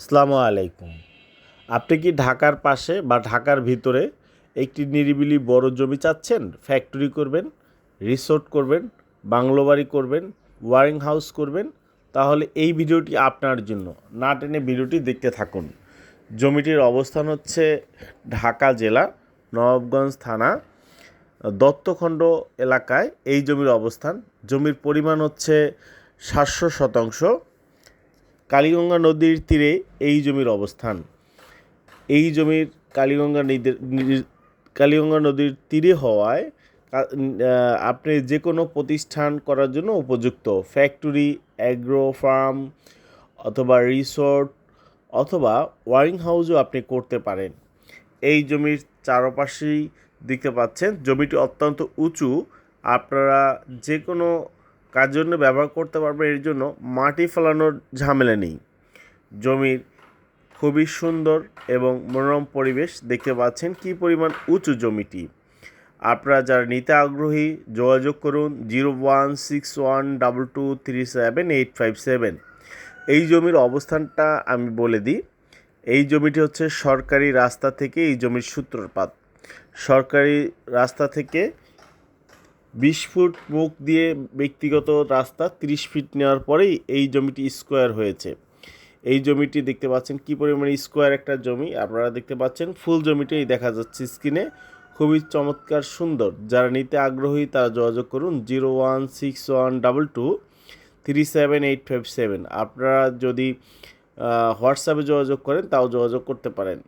আসসালামু আলাইকুম। আপনি কি ঢাকার পাশে বা ঢাকার ভিতরে একটি নিরিবিলি বড় জমি চাচ্ছেন? ফ্যাক্টরি করবেন, রিসোর্ট করবেন, বাংলো বাড়ি করবেন, ওয়ারিং হাউস করবেন? তাহলে এই ভিডিওটি আপনার জন্য। না টেনে ভিডিওটি দেখতে থাকুন। জমিটির অবস্থান হচ্ছে ঢাকা জেলা, নবাবগঞ্জ থানা, দত্তখণ্ড এলাকায় এই জমির অবস্থান। জমির পরিমাণ হচ্ছে সাতশো শতাংশ। কালীগঙ্গা নদীর তীরে এই জমির অবস্থান। এই জমির কালীগঙ্গা নদীর কালীগঙ্গা নদীর তীরে হওয়ায় আপনি যে কোনো প্রতিষ্ঠান করার জন্য উপযুক্ত। ফ্যাক্টরি, অ্যাগ্রো ফার্ম অথবা রিসোর্ট অথবা ওয়ারিং হাউসও আপনি করতে পারেন। এই জমির চারপাশেই দেখতে পাচ্ছেন, জমিটি অত্যন্ত উঁচু। আপনারা যে কোনো কাজের জন্য ব্যবহার করতে পারবেন এর জন্য মাটি ফেলানোর ঝামেলা নেই। জমির খুবই সুন্দর এবং মনোরম পরিবেশ দেখতে পাচ্ছেন কি পরিমাণ উঁচু জমিটি। আপনারা যারা নিতে আগ্রহী, যোগাযোগ করুন zero one six one double two three seven eight five seven. এই জমির অবস্থানটা আমি বলে দিই, এই জমিটি হচ্ছে সরকারি রাস্তা থেকে এই জমির সূত্রপাত। সরকারি রাস্তা থেকে বিশ ফুট মুখ দিয়ে ব্যক্তিগত রাস্তা তিরিশ ফিট নেওয়ার পরেই এই জমিটি স্কোয়ার হয়েছে। এই জমিটি দেখতে পাচ্ছেন কি পরিমাণে স্কোয়ার একটা জমি। আপনারা দেখতে পাচ্ছেন ফুল জমিটাই দেখা যাচ্ছে স্ক্রিনে। খুবই চমৎকার, সুন্দর। যারা নিতে আগ্রহী তারা যোগাযোগ করুন zero one six one double two three seven eight five seven. আপনারা যদি হোয়াটসঅ্যাপে যোগাযোগ করেন তাও যোগাযোগ করতে পারেন।